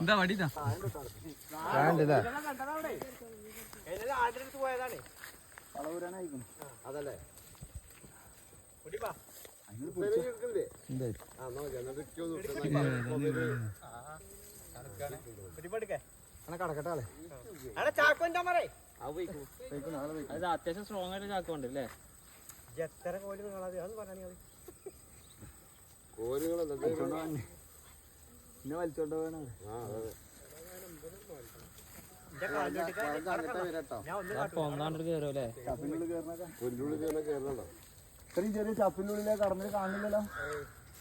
എന്താ അതല്ലേ? അത് അത്യാവശ്യം സ്ട്രോങ് ആയിട്ട് ചാക്കുണ്ട് അല്ലേ? എത്ര കോൽ നിങ്ങളത് അത് പറഞ്ഞാൽ പുല്ലുള്ളിൽ വലിച്ചോണ്ട് ഇത്രയും ചെറിയ ചപ്പിനുള്ളിലെ കടന്നിൽ കാണില്ലല്ലോ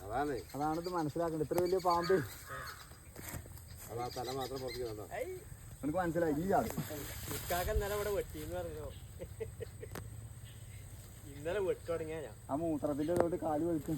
അതാണ്. അതാണിത് മനസ്സിലാക്കേണ്ടത് ഇത്ര വലിയ പാമ്പ്. അത് തല മാത്രം പുറത്ത് കണ്ടോ എനിക്ക് മനസ്സിലായി. ഈ ആൾ. ഇന്നലെ ഇവിടെ വെട്ടിന്ന് പറഞ്ഞോ. ഇന്നലെ വെട്ടു തുടങ്ങിയ ഞാൻ. ആ മൂത്രത്തിന്റെ തോട്ട് കാൽ വലിക്കും.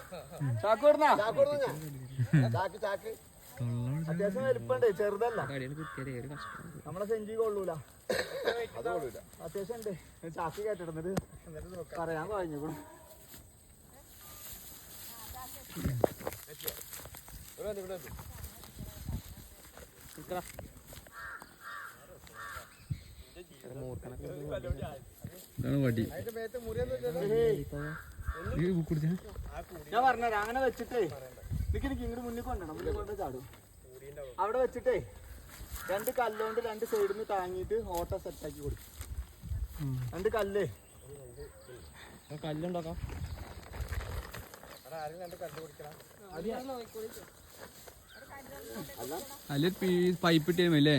അത്യാവശ്യം വലിപ്പണ്ടേ ചെറുതല്ല നമ്മളെ സെഞ്ചി കൊള്ളൂല. അത്യാവശ്യം ഉണ്ട് ചാക്ക് കേട്ടിടുന്നത് പറയാൻ കഴിഞ്ഞു. ഇതാണ് വടി. അതിന്റെ മേത്ത് മുറിയൊന്നും ഞാൻ പറഞ്ഞുതരാം. അങ്ങനെ വെച്ചിട്ടേ നിക്ക് നിക്ക് ഇങ്ങോട്ട് മുന്നിൽ കൊണ്ടണം. മുന്നിൽ കൊണ്ട് ചാടും. അവിടെ വെച്ചിട്ടേ രണ്ട് കല്ലുകൊണ്ട് രണ്ട് സൈഡിൽ നിന്ന് താങ്ങിയിട്ട് സെറ്റ് സെറ്റാക്കി കൊടുക്കും. രണ്ട് കല്ലേ? കല്ലുണ്ടാക്കാം അല്ല പൈപ്പ് ഇട്ടേ അല്ലേ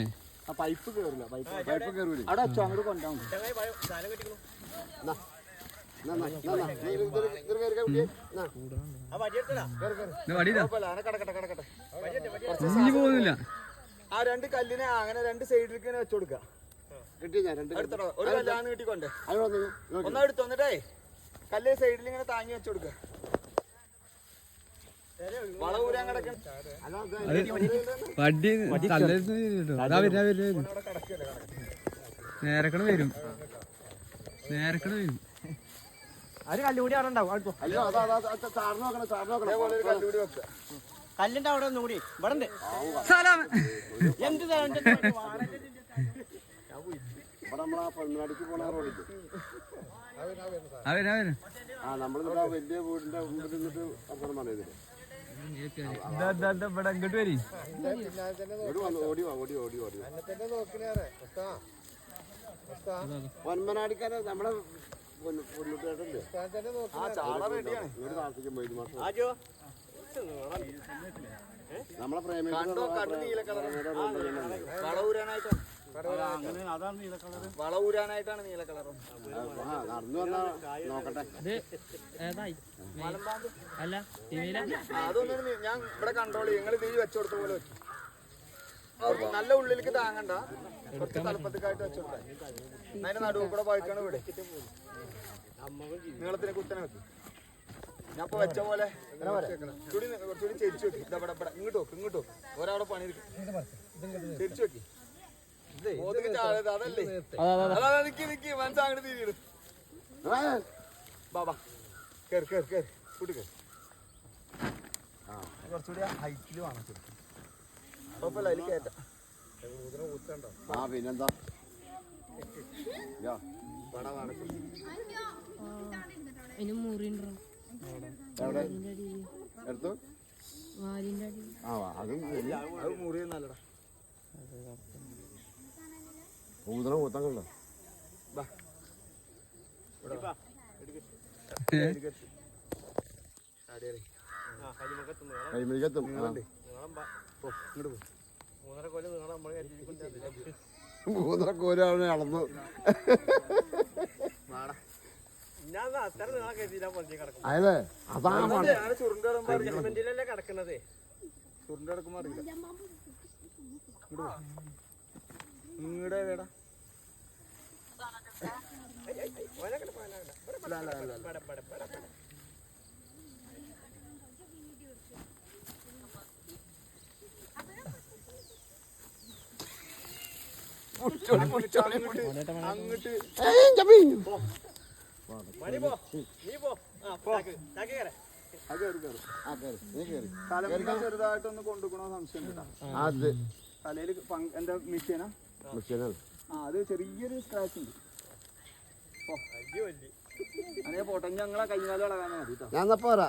ആ പൈപ്പ് കേറില്ല പൈപ്പ് പൈപ്പ് കയറൂലേ അവിടെ അച്ഛൻ അങ്ങോട്ട് കൊണ്ടാവും പോകുന്നില്ല. ആ രണ്ട് കല്ലിനെ അങ്ങനെ രണ്ട് സൈഡിലേക്ക് ഇങ്ങനെ വെച്ചു കൊടുക്കുക കിട്ടി ഞാൻ രണ്ട് എടുത്തോ ഒരു കല്ലാണ് കിട്ടിക്കൊണ്ടേ. ഒന്നാ എടുത്തു വന്നിട്ടേ കല്ല് സൈഡിൽ ഇങ്ങനെ താങ്ങി വെച്ചു നേരക്കണ വരും. നേരക്കണ വരും. ഒരു കല്ലുകൂടി അവിടെ ഉണ്ടാവും. അടുത്തോ. അയ്യോ അതാ അതാ അതാ ചാർന്ന് നോക്കണം ചാർന്ന് അതേപോലെ ഒരു നോക്കണം കല്ല് കൂടി. വെക്കുക കല്ലിന്റെ അവിടെ ഒന്നുകൂടി ഇവിടെ ഉണ്ട് എന്ത് വലിയ വീടിന്റെ മുമ്പിൽ നിന്നിട്ട് അപ്പുറം ഇതാ ഇവിടെ ഇങ്ങോട്ട് വരി? ഓടി വാ ഓടി ഓടി ഓടി പൊന്മനാടിക്കാരെ നമ്മളെ നമ്മളെ കണ്ണ് നീല കളർ നടന്നു നോക്കട്ടെ ഇത് അതൊന്നും ഞാൻ ഇവിടെ ചെയ്യും നിങ്ങൾ തീ വെച്ചു പോലെ ആ, നല്ല ഉള്ളിലേക്ക് താങ്ങണ്ട. കുറച്ച് തലപ്പത്തേക്കായിട്ട് വെച്ചോട്ടെ. അതിന്റെ നടുവ് കൂടെ പഴുക്കണ ഇവിടെ. നീളത്തിന് കുത്തനെ വെക്കും. ഞാൻ ഇപ്പൊ വെച്ച പോലെ ചുടി കുറച്ചുകൂടി ചെരിച്ചു വെക്കും. ഇതാ ഇവിടെ ഇങ്ങോട്ട് വെക്ക് ഇങ്ങോട്ട് വെക്ക്. ഒരാളെ പണി ചെരിച്ചു വെക്കി. മോതിക്ക് ചാടരുത്, അതല്ലേ അതാ നിക്കി നിക്കി. മനസ്സാ അങ്ങോട്ട് തിരിയിടും ബാബാ കേറി കേറി കേറി. കൂട്ടി കേറി. കുറച്ചുകൂടി ഹൈറ്റിൽ ശരിക്കും കുഴപ്പമില്ല അതിൽ കയറ്റാം. ആ പിന്നെന്താ? അതിന് മുറിണ്ടോ? എവിടെ? എടുത്തു? ആ അതും. അത് മുറിയും നല്ലടാ ഊതണം ഊത്തങ്ങളുണ്ടോ ബാ. ആ കല്ലുമുഖത്ത് കത്തും കൈമലിക്കെത്തും ആ. നീളം പ- ഇങ്ങോട്ട് പോ. മൂന്നര കോലാണ് അളന്നു. അതെ അതാണ് ചുരുണ്ടെടുക്കുമ്പോ അറിയില്ല. ഇങ്ങടെ വേടാ. മണി പോ നീ പോ ആ ചാക്ക് ചാക്ക് കയറേ അത് കയറി കയറി ആ, കേറ്. നീ കേറ്. തലമുറ ചെറുതായിട്ടൊന്ന് കൊണ്ടുക്കണോ സംശയം തലയിൽ എന്താ മിഷീനാ. ആ അത് ചെറിയൊരു സ്ക്രാച്ച് ഉണ്ട്. അങ്ങനെ പോട്ടെ ഞങ്ങളെ കൈകാലം ഇളകാനാ മതി ഞാൻ പോരാ.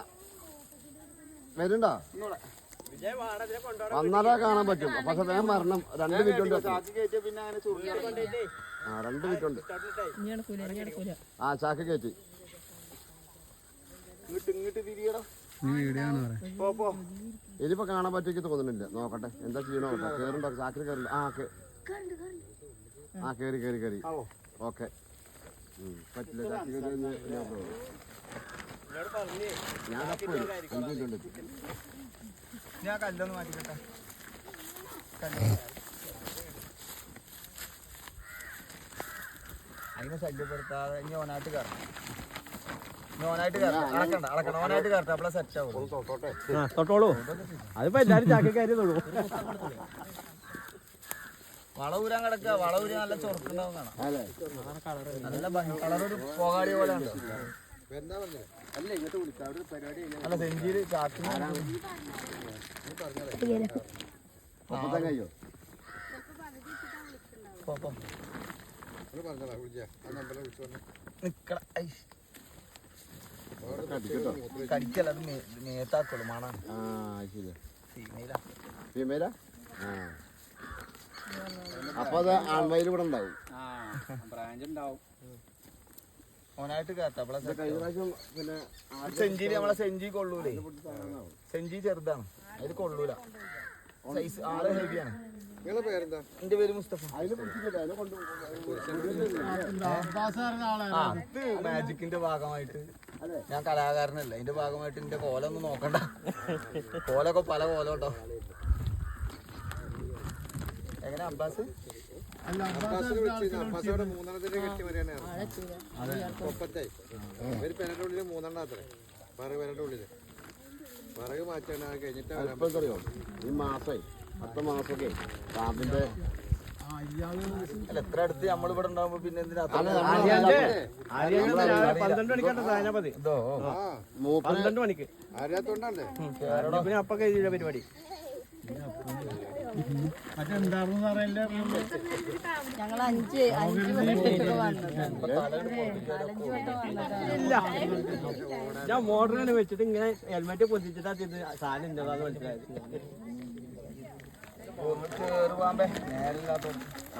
വരുണ്ടോ? വന്നാലേ കാണാൻ പറ്റും. പക്ഷെ വേഗം വരണം. രണ്ട് മിനിറ്റ് ഉണ്ട് ആ രണ്ട് മിനിറ്റ് ഉണ്ട് ആ ചാക്ക് കയറ്റി. ഇങ്ങോട്ട് ഇങ്ങോട്ട് തിരിയടാ. നീ വീഡിയോ ആണ് പോ പോ. ഇതിപ്പോ കാണാൻ പറ്റിക്ക് തോന്നുന്നില്ല. നോക്കട്ടെ എന്താ ചെയ്യണോ കേറുണ്ടോ? ചാക്കിൽ കയറില്ല ആ ആ കേറി കേറി കേറി. ഓക്കെ. പറ്റില്ല ചാക്കിൽ ഞാൻ. അഞ്ച് എത്തും. ഞാൻ കല്ലൊന്ന് മാറ്റിക്കട്ടെ. അതിനെ ശല്യപ്പെടുത്താതെ ഇനി ഓനായിട്ട് കയറണം തൊട്ടോളൂ. അതിപ്പോ എല്ലാരും ചാക്കി കയറി തൊടൂ. വള ഊരാൻ കിടക്കുക. വള ഊരി നല്ല ചൊറുക്കുണ്ടാവും കാണാം. നല്ല കളർ ഒരു പോകാടി പോലെ ഉണ്ട് അല്ല സെഞ്ചിയിൽ കടിക്കല്ല അത് നേത്താക്കുള്ളൂ മണാണ് ഫീമെയിലാ. ഫീമേലാ ആ. അപ്പൊ അത് ആൺവയിൽ ഇവിടെ ഉണ്ടാവും. ബ്രാഞ്ച് ഉണ്ടാവും. ഓനായിട്ട് പ്രാവശ്യം പിന്നെ സെഞ്ചിയിൽ നമ്മളെ സെഞ്ചി കൊള്ളൂലേ? സെഞ്ചി ചെറുതാണ്. അതിൽ കൊള്ളൂല. സൈസ് ആൾ ഹെവിയാണ് എന്റെ പേര് മുസ്തഫ. ഇത് മാജിക്കിന്റെ ഭാഗമായിട്ട് ഞാൻ കലാകാരനല്ല. അതിന്റെ ഭാഗമായിട്ട് എന്റെ കോലൊന്നും നോക്കണ്ട. കോലൊക്കെ പല കോലം കേട്ടോ എങ്ങനെ അബ്ബാസ്? മൂന്നെണ്ണത്തിന്റെ കെട്ടി വരെയാണ് ഒപ്പത്തെ ഒരു പെരന്റെ ഉള്ളിൽ മൂന്നെണ്ണം അത്രേ. പറക് പെരന്റെ ഉള്ളിൽ. പറക് മാറ്റാണ് അത് കഴിഞ്ഞിട്ട് അറിയോ? ഈ മാസേ പത്ത് മാസമൊക്കെ പാമ്പിന്റെ അല്ല എത്ര അടുത്ത് നമ്മൾ ഇവിടെ ഉണ്ടാവുമ്പോ പിന്നെ എന്തിനാ പന്ത്രണ്ട് മണിക്ക് അപ്പൊ കഴിഞ്ഞ പരിപാടി. ഞങ്ങൾ അഞ്ച് അഞ്ച് വന്നത്. ഞാൻ മോട്ടറിനെ വെച്ചിട്ട് ഇങ്ങനെ ഹെൽമെറ്റ് പൊതിച്ചിട്ടാ തിന്ന് സാധനം ഉണ്ടതാന്ന് മനസ്സിലായത്.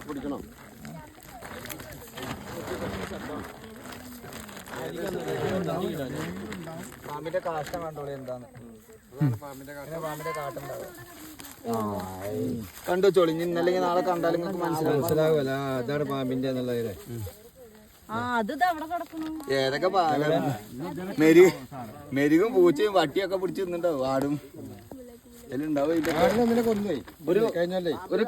പിടിക്കണോ പാമ്പിന്റെ കാഷ്ടം കണ്ടോളി എന്താന്ന്. പാമ്പിന്റെ ഇങ്ങനെ പാമ്പിന്റെ കാട്ടുണ്ടാവും കണ്ടു ചൊളിഞ്ഞ് ഇന്നലെ നാളെ കണ്ടാലും നിങ്ങൾക്ക് മനസ്സിലാവും. മനസ്സിലാവുമല്ല അതാണ് പാമ്പിന്റെ എന്നുള്ളത് ആ അത് അവിടെ കിടക്കുന്നു. ഏതൊക്കെ പാകം മെരി മെരുകും പൂച്ചയും വട്ടിയൊക്കെ പിടിച്ച് നിന്നുണ്ടാവും ആടും. എല്ലാം ഉണ്ടാവും ഒരു കഴിഞ്ഞല്ലേ ഒരു